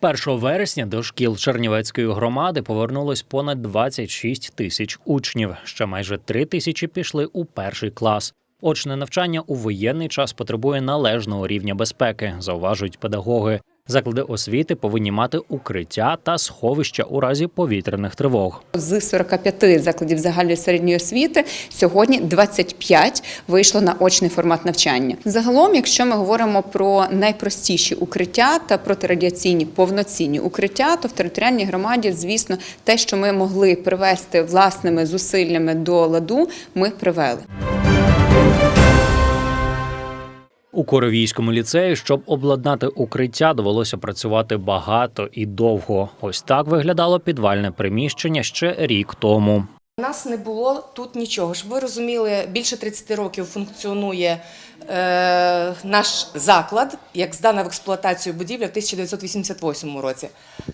1 вересня до шкіл Чернівецької громади повернулось понад 26 тисяч учнів. Ще майже 3 тисячі пішли у перший клас. Очне навчання у воєнний час потребує належного рівня безпеки, зауважують педагоги. Заклади освіти повинні мати укриття та сховища у разі повітряних тривог. З 45 закладів загальної середньої освіти сьогодні 25 вийшло на очний формат навчання. Загалом, якщо ми говоримо про найпростіші укриття та протирадіаційні повноцінні укриття, то в територіальній громаді, звісно, те, що ми могли привести власними зусиллями до ладу, ми привели. У Коровійському ліцеї, щоб обладнати укриття, довелося працювати багато і довго. Ось так виглядало підвальне приміщення ще рік тому. У нас не було тут нічого. Щоб ви розуміли, більше 30 років функціонує е, наш заклад, як здана в експлуатацію будівля в 1988 році.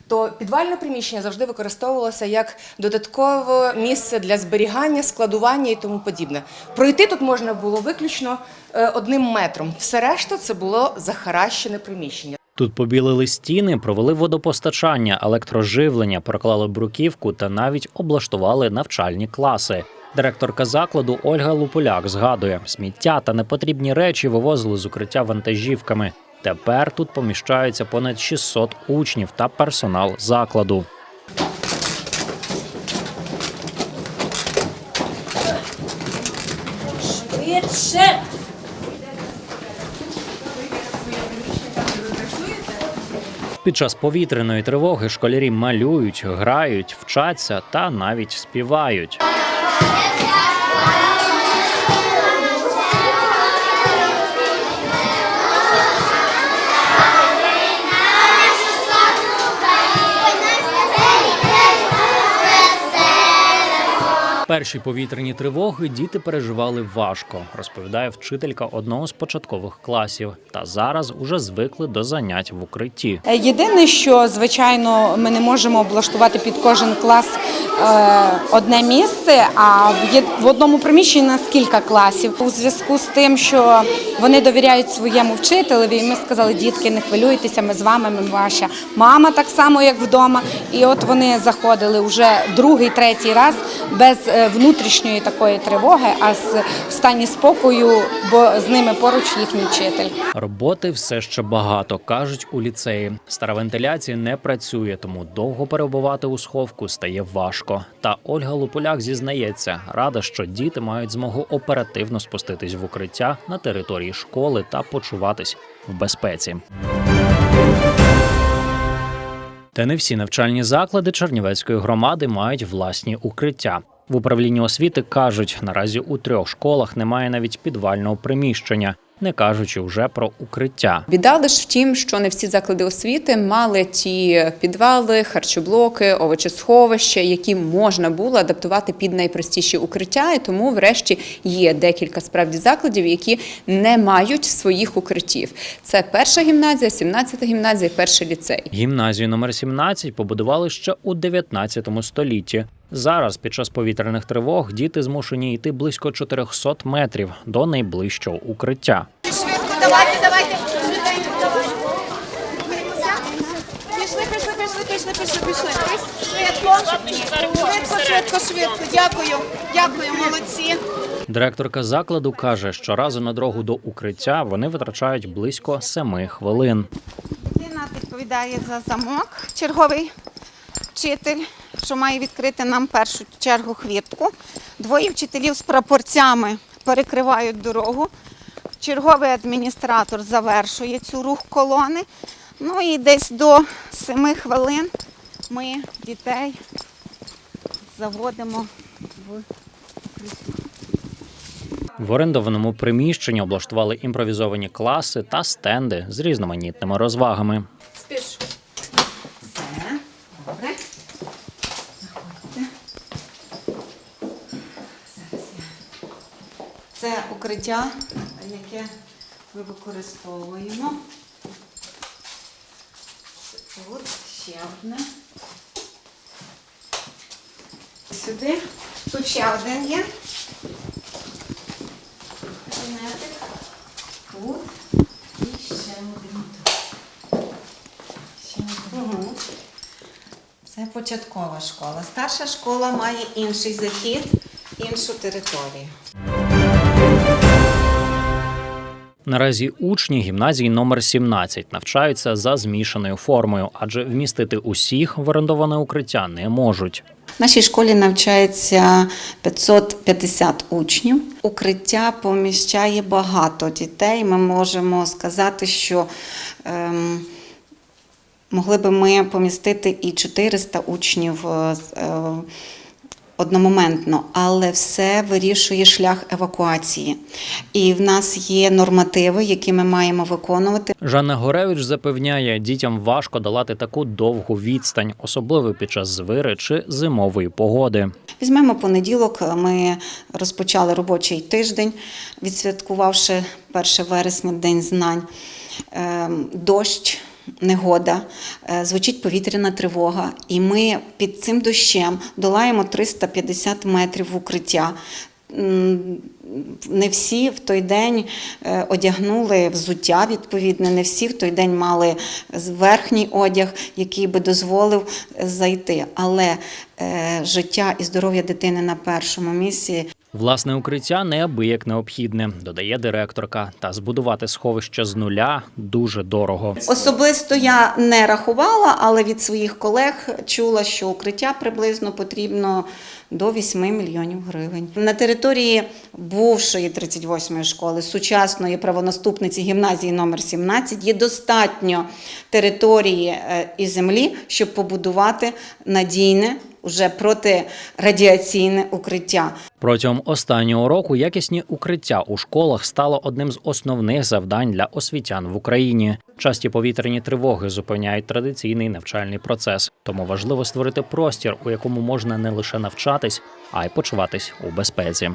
То підвальне приміщення завжди використовувалося як додаткове місце для зберігання, складування і тому подібне. Пройти тут можна було виключно е, одним метром. Все решта це було захаращене приміщення. Тут побілили стіни, провели водопостачання, електроживлення, проклали бруківку та навіть облаштували навчальні класи. Директорка закладу Ольга Луполяк згадує, сміття та непотрібні речі вивозили з укриття вантажівками. Тепер тут поміщаються понад 600 учнів та персонал закладу. Швидше! Під час повітряної тривоги школярі малюють, грають, вчаться та навіть співають. Перші повітряні тривоги діти переживали важко, розповідає вчителька одного з початкових класів. Та зараз уже звикли до занять в укритті. Е, Єдине, що звичайно ми не можемо облаштувати під кожен клас е, одне місце, а в одному приміщенні нас кілька класів. У зв'язку з тим, що вони довіряють своєму вчителеві, і ми сказали, дітки, не хвилюйтеся, ми з вами, ми ваша мама так само, як вдома. І от вони заходили вже другий, третій раз без внутрішньої такої тривоги, а з в стані спокою, бо з ними поруч їхній вчитель. Роботи все ще багато, кажуть у ліцеї. Стара вентиляція не працює, тому довго перебувати у сховку стає важко. Та Ольга Луполяк зізнається, рада, що діти мають змогу оперативно спуститись в укриття на території школи та почуватись в безпеці. Та не всі навчальні заклади Чернівецької громади мають власні укриття. В управлінні освіти кажуть, наразі у трьох школах немає навіть підвального приміщення, не кажучи вже про укриття. Біда лише в тім, що не всі заклади освіти мали ті підвали, харчоблоки, овочесховища, які можна було адаптувати під найпростіші укриття. І тому, врешті, є декілька справді закладів, які не мають своїх укриттів. Це перша гімназія, 17-та гімназія, перший ліцей. Гімназію номер 17 побудували ще у 19 столітті. Зараз, під час повітряних тривог, діти змушені йти близько 400 метрів до найближчого укриття. Давайте, давайте! Пішли, пішли, пішли, пішли, пішли, пішли. Швидко, швидко, швидко, швидко. Дякую, дякую, молодці. Директорка закладу каже, що разу на дорогу до укриття вони витрачають близько 7 хвилин. Дитина відповідає за замок, черговий вчитель, що має відкрити нам першу чергу хвіртку. Двоє вчителів з прапорцями перекривають дорогу. Черговий адміністратор завершує цю рух колони. Ну і десь до 7 хвилин ми дітей заводимо в В орендованому приміщенні облаштували імпровізовані класи та стенди з різноманітними розвагами. Все, добре. Заходьте. Зараз я. Це укриття, яке ми використовуємо. Тут ще одне. Сюди. Тут ще один є. Кабінетик. Тут. І ще один тут. Ще один. Це початкова школа. Старша школа має інший захід, іншу територію. Наразі учні гімназії номер 17 навчаються за змішаною формою, адже вмістити усіх в орендоване укриття не можуть. В нашій школі навчається 550 учнів. Укриття поміщає багато дітей. Ми можемо сказати, що ем, могли би ми помістити і 400 учнів е, е, одномоментно, але все вирішує шлях евакуації. І в нас є нормативи, які ми маємо виконувати. Жанна Горевич запевняє, дітям важко долати таку довгу відстань, особливо під час звири чи зимової погоди. Візьмемо понеділок. Ми розпочали робочий тиждень, відсвяткувавши 1 вересня День знань. Ем, Дощ, негода, е, звучить повітряна тривога, і ми під цим дощем долаємо 350 метрів в укриття. Не всі в той день е, одягнули взуття відповідне, не всі в той день мали верхній одяг, який би дозволив зайти. Але е, життя і здоров'я дитини на першому місці. Власне укриття неабияк необхідне, додає директорка. Та збудувати сховище з нуля дуже дорого. Особисто я не рахувала, але від своїх колег чула, що укриття приблизно потрібно до 8 мільйонів гривень. На території бувшої 38-ї школи, сучасної правонаступниці гімназії номер 17 є достатньо території е, і землі, щоб побудувати надійне, уже протирадіаційне укриття. Протягом останнього року якісні укриття у школах стало одним з основних завдань для освітян в Україні. Часті повітряні тривоги зупиняють традиційний навчальний процес, тому важливо створити простір, у якому можна не лише навчатись, а й почуватись у безпеці.